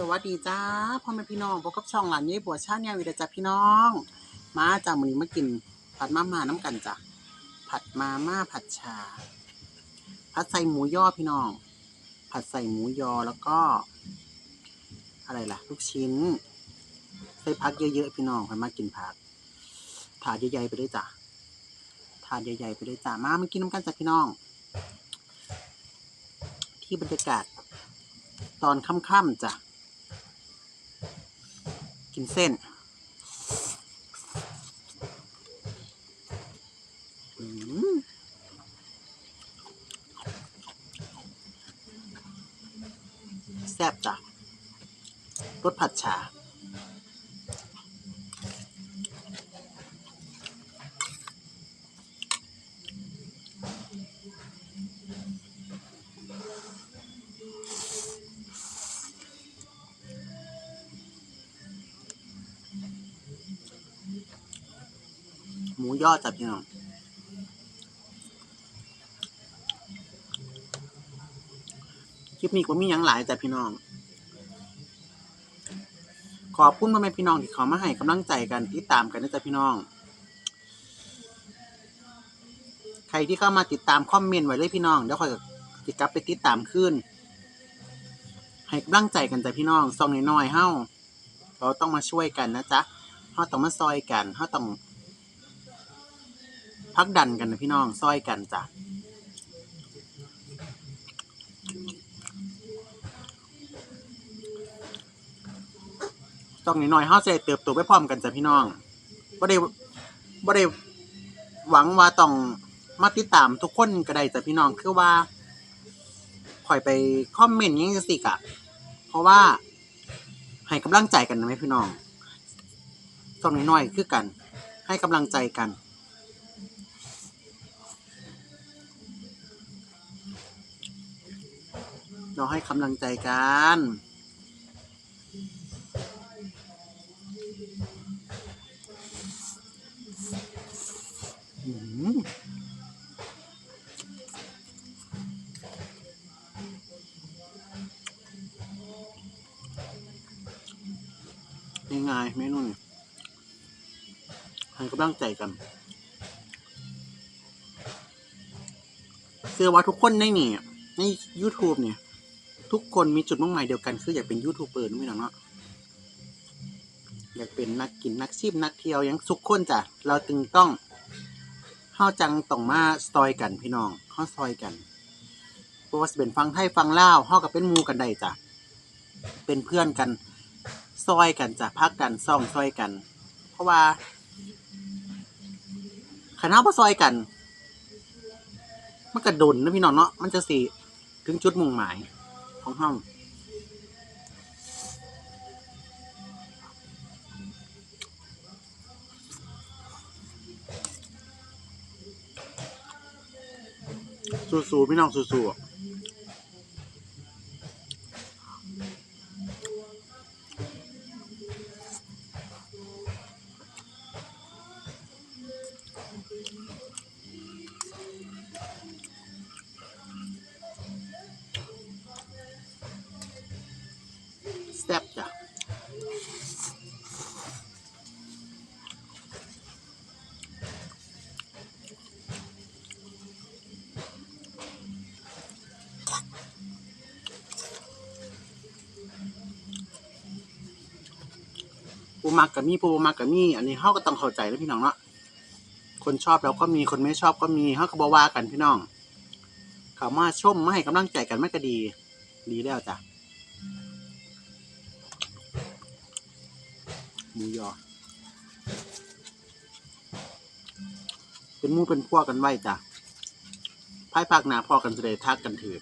สวัสดีจ้าพ่อแม่พี่น้องพบกับช่องหลานยี่บัวชาแนลวิดจ้าพี่น้อง มาจ้ามื้อนี้มากิน ผัดมาม่าน้ำกันจ้ะผัดมาม่าผัดชา ผัดใส่หมูยอพี่น้อง ผัดใส่หมูยอแล้วก็ อะไรล่ะ ลูกชิ้นใส่ผักเยอะๆพี่น้องให้มากินผักถาดใหญ่ๆไปด้วยจ้ะถาดใหญ่ๆไปด้วยจ้ะมามากินน้ำกันจ้ะพี่น้อง ที่บรรยากาศตอนค่ำๆจ้ะ กินเส้นแซ่บจ้ะรสผัดชา หมูยอดจ้ะพี่น้องคลิปนี้ก็มีหยังหลายจ้ะพี่น้อง ขอบคุณพ่อแม่พี่น้องที่เขามาให้กำลังใจกันติดตามกันนะจ๊ะพี่น้อง ใครที่เข้ามาติดตามคอมเมนต์ไว้เลยพี่น้องเดี๋ยวคอยติดกลับไปติดตามขึ้น ให้กำลังใจกันจ้ะพี่น้องซองน้อยๆเฮ้าเราต้องมาช่วยกันนะจ๊ะเฮาต้องมาซอยกันเฮาต้อง พักดันกันนะพี่น้องซอยกันจ้ะต้องนิดหน่อยเฮาจะเติบโตไปพร้อมกันจ้ะพี่น้องบ่ได้บ่ได้หวังว่าต้องมาติดตามทุกคนก็ได้จ้ะพี่น้องคือว่าคอยไปคอมเมนต์ยังจังซี่กะ เพราะว่าให้กำลังใจกันนะแม่พี่น้องต้องนิดหน่อยๆคือกัน ให้กำลังใจกัน เราให้กำลังใจกันอืมง่ายๆเมนูนี่ให้กำลังใจกันเชื่อว่าทุกคนในนี่ใน YouTube เนี่ย ทุกคนมีจุดมุ่งหมายเดียวกันคืออยากเป็นยูทูบเบอร์นู่นนี่เนาะอยากเป็นนักกินนักชิมนักเที่ยวยังสุกคนจ้ะเราจึงต้องเฮาจังต้องมาซอยกันพี่น้องเฮาซอยกันเพราะว่าเป็นฟังไทยฟังลาวเฮากับเป็นมูกันได้จ้ะเป็นเพื่อนกันซอยกันจ้ะพักกันซ่องซอยกัน เพราะว่าคันเฮาบ่ซอยกัน มันกระดุนนะพี่น้องเนาะมันจะสิถึงจุดมุ่งหมาย ของเฮาสู้ๆพี่น้องสู้ๆ มักกับมีปูบ่มักกับมี อันนี้เฮาก็ต้องเข้าใจแล้วพี่น้องเนาะคนชอบแล้วก็มีคนไม่ชอบก็มีเฮาก็บ่ว่ากันพี่น้องเขามาชมมาให้กำลังใจกันไมันก็ดี ดีแล้วจ้ะหมูยอเป็นมู่เป็นพวกกันไว้จ้ะภายภาคหน้าพอกันจะได้ทักกันถือ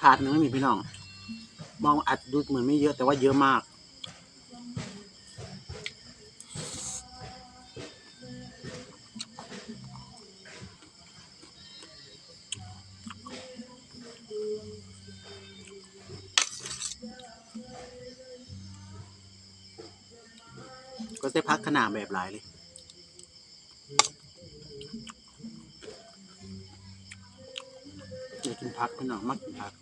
ถาดหนึงไม่มีพี่น้อง มองอาจดูเหมือนไม่เยอะแต่ว่าเยอะมาก ก็ได้พักขนาดแบบหลายเลย อยากกินพักพี่น้องมากกินพัก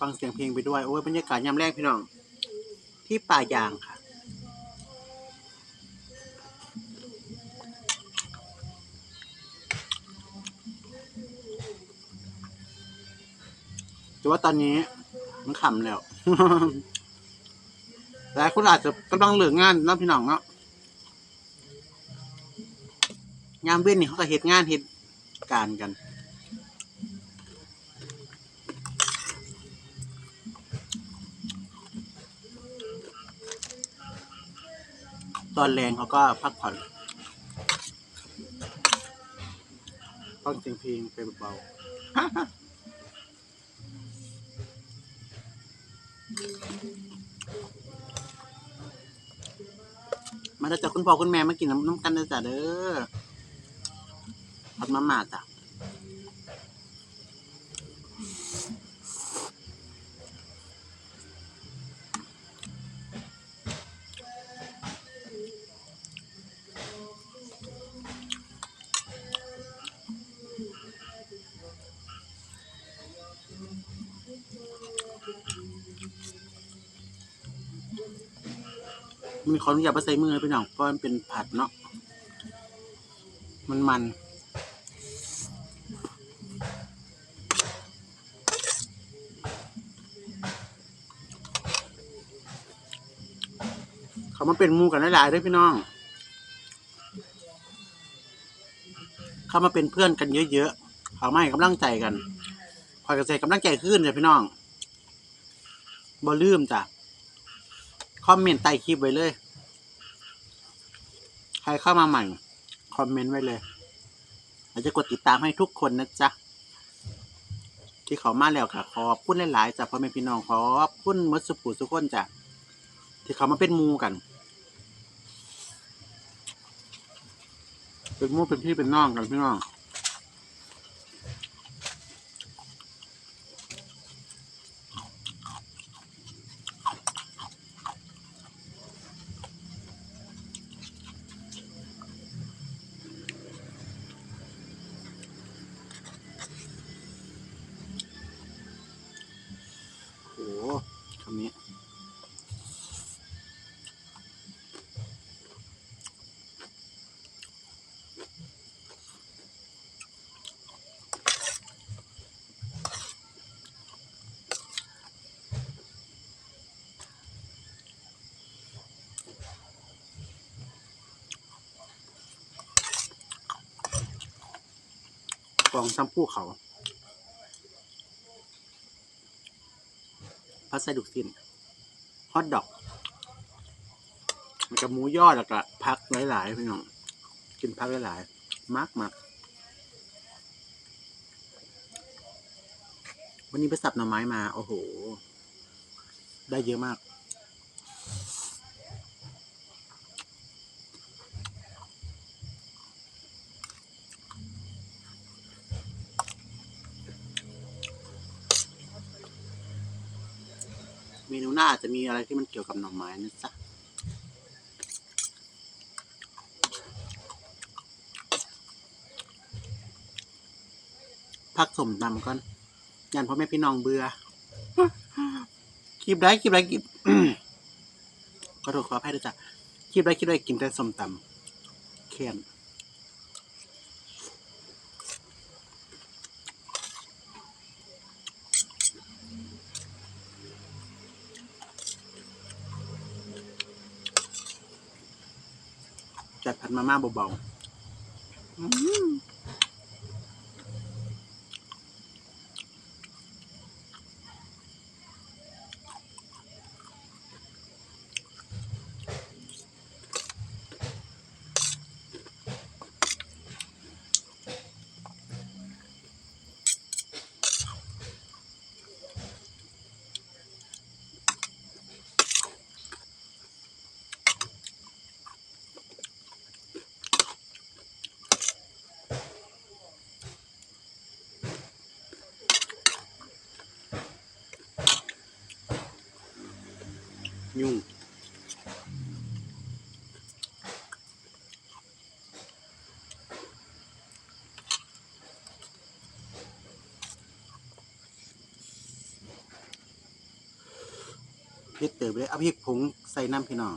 ฟังเสียงเพลงไปด้วย โอ้ยบรรยากาศยามแรกพี่น้อง ที่ป่ายางค่ะ แต่ว่าตอนนี้มันขำแล้วหลายคนอาจจะกำลังเหลืองานนาะพี่น้องเนาะงานเว้นนี่เขาก็เฮ็ดงานเฮ็ดการกัน ตอนแรงเขาก็พักผ่อนฟังเสียงเพลงไปเบาๆมาแล้วจ้ะคุณพ่อคุณแม่มากินน้ำน้ำกันเลยจ้ะเด้อผัดมาม่าจ้ะ มีขออนุญาตมาใส่มือเลยพี่น้องเพราะมันเป็นผัดเนาะมันมันเขามาเป็นมูกันหลายๆด้วยพี่น้อง เขามาเป็นเพื่อนกันเยอะๆ เขามาให้กำลังใจกันคอยกระใกำลังใจขึ้นเลยพี่น้องบ่ลืมจ้ะ คอมเมนต์ใต้คลิปไว้เลย ใครเข้ามาใหม่ คอมเมนต์ไว้เลยเราจะกดติดตามให้ทุกคนนะจ๊ะ ที่เขามาแล้วค่ะ ขอบคุณหลายๆจ้ะพ่อแม่พี่น้องขอบคุณมดสุขุสุขคนจ้ะที่เขามาเป็นมูกัน เป็นมูเป็นพี่เป็นน้องกันพี่น้อง องซ้ำผู้เขาพัสดุสินฮอทดอก มันกับหมูยอดแล้วก็พักหลายๆพี่น้องกินพักหลายๆมากมากวันนี้ไปสับหน่อไม้มา โอ้โห ได้เยอะมาก เมนูหน้า อาจจะมีอะไรที่มันเกี่ยวกับหน่อไม้นะจ๊ะพักสมตำก่อนยันพ่อแม่พี่น้องเบื่อคลิปได้คลิปได้คลิปขอโทษขออภัยด้วยจ้ะคลิปได้คลิปได้กินแต่สมตำแค้น จัดผั ยุ่งเพ็ดเติบเลยเอาพริกผงใส่น้ำพี่น้อง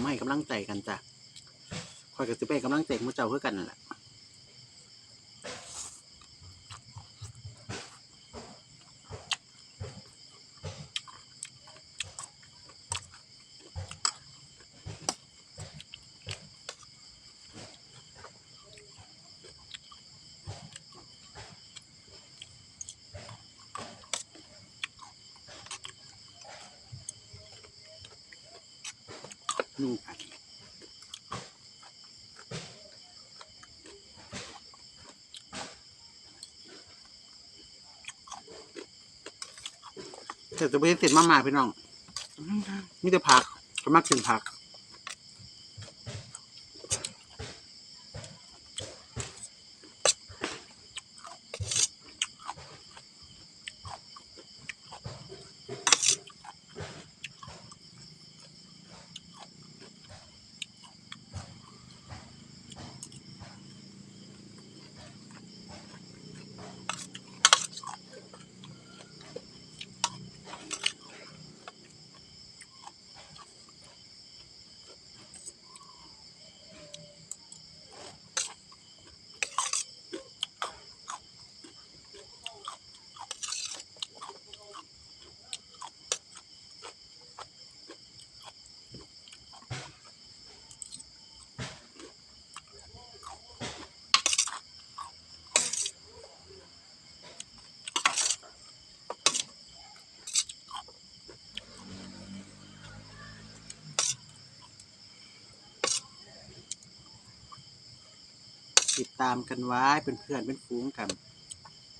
มาไม่ให้กำลังใจกันจ้ะคอยกับสิไปให้กำลังใจหมูเจ้าเพื่อกันนั่นแหละ นุ่งกันแต่จะไปเสร็จมามาพี่น้องมีแต่ผักก็มากกินผัก ตามกันไว้เป็นเพื่อนเป็นฟูงกัน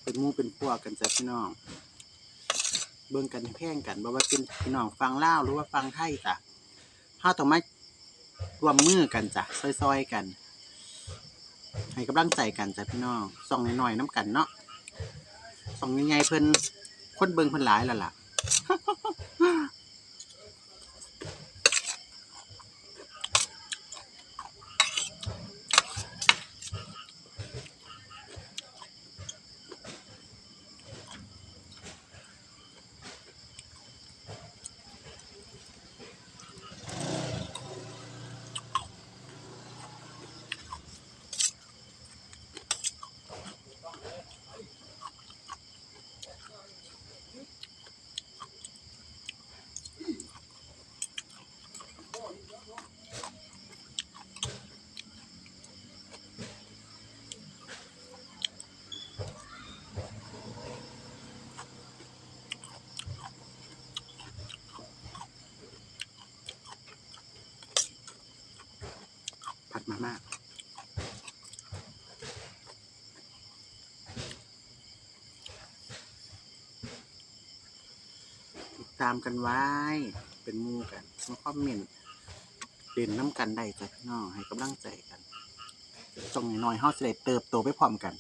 เป็นมู่เป็นพวกกันจ้ะพี่น้อง เบิ่งกันแพ่งกันบ่ว่าเป็นพี่น้องฟังเล่าหรือว่าฟังไทยจ้ะเฮาต้องมารวมมือกันจ้ะซอยๆกัน ให้กำลังใจกันจ้ะพี่น้องส่องน้อยๆน้ำกันเนาะส่องใหญ่ๆเพิ่นคนเบิ่งเพิ่นหลายแล้วล่ะ ผัดมาม่า ตามกันไว้ เป็นมูกันมาคอมเมนต์เด่นน้ำกันได้จ้ะพี่น้องให้กำลังใจกันจงหน่อยๆเฮาสิได้เติบโตไปพร้อมกัน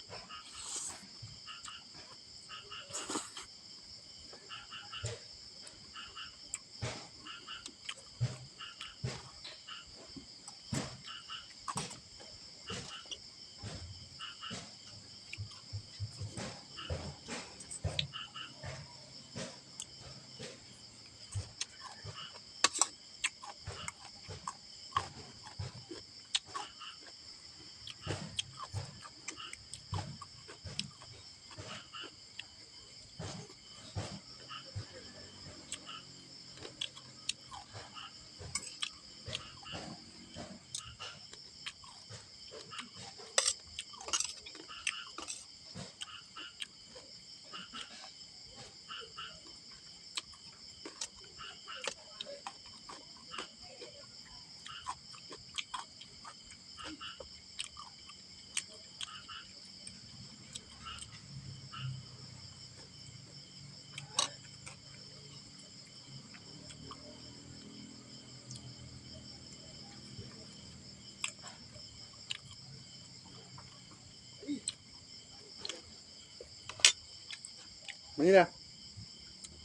มานี่เลย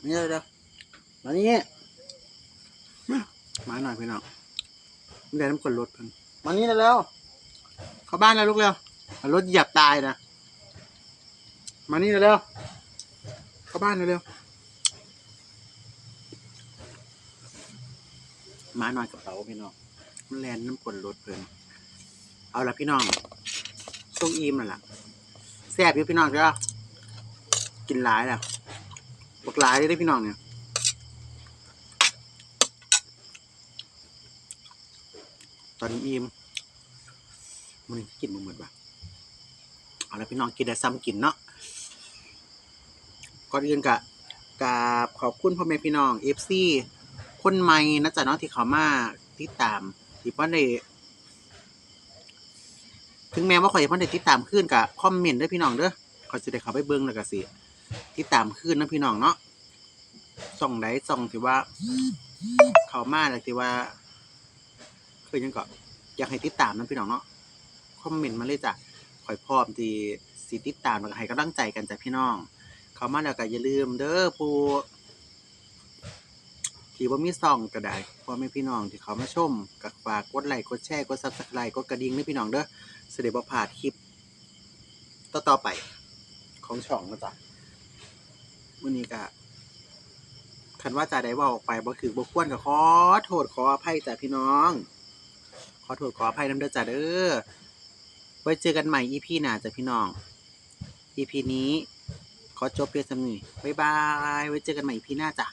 มานี่เลยเด้อมานี่มามาหน่อยพี่น้องไม่ได้น้ำกลนรถเพิ่นมานี่เลยแล้วเข้าบ้านแล้วลูกเร็วรถเหยียบตายนะมานี่เลยเร็วเข้าบ้านเลยเร็วมาหน่อยกับเราพี่น้องมันแลนน้ำกลนรถเพิ่นเอาละพี่น้องส่งอีมนั่นแหละแซ่บอยู่พี่น้องเด้อ กินหลายแล้วบักหลายเลยเด้พี่น้องเนี่ยตอนนี้อิ่มมันกินมาหมดปะเอาละพี่น้องกินได้ซ้ำกินเนาะก่อนอื่นกะกาบขอบคุณพ่อแม่พี่น้องเอฟซีคนใหม่นะจ๊ะเนาะที่เขามาติดตามที่พ่อได้ถึงแม้ว่าข่อยจะพ่อได้ติดตามขึ้นกะคอมเมนต์ด้วยพี่น้องเด้อเขาจะได้เขาไปเบิ้งแล้วก็สิ ติดตามขึ้นนะพี่น้องเนาะส่องไหนส่องที่ว่า เขามาแล้วที่ว่าคือยังก็อยากให้ติดตามนะพี่น้องเนาะคอมเมนต์มาเลยจ้ะคอยพร้อมที่สิติดตามแล้วก็ให้กำลังใจกันจ้ะพี่น้อง เขามาแล้วก็อย่าลืมเด้อผู้ที่ว่ามีซองก็ได้พ่อแม่พี่น้องที่เขามาชมก็ฝากกดไลค์กดแชร์กดซับสไครต์กดกระดิ่งให้พี่น้องเด้อเสด็จบ่พลาดคลิป ต่อๆไปของช่องนะจ๊ะ มื่อนี้ก็คันว่าจะได้ว่าออกไปบ่คือบ่ควรก็ขอโทษขออภัยจ้ะพี่น้อง ขอโทษขออภัยน้ำเด้อจ้ะเด้อไว้เจอกันใหม่อีพีหน้าจ้ะพี่น้องอีพีนี้ ขอจบเพียงเท่านี้บ๊ายบาย ไว้เจอกันใหม่ EP หน้าจ้ะ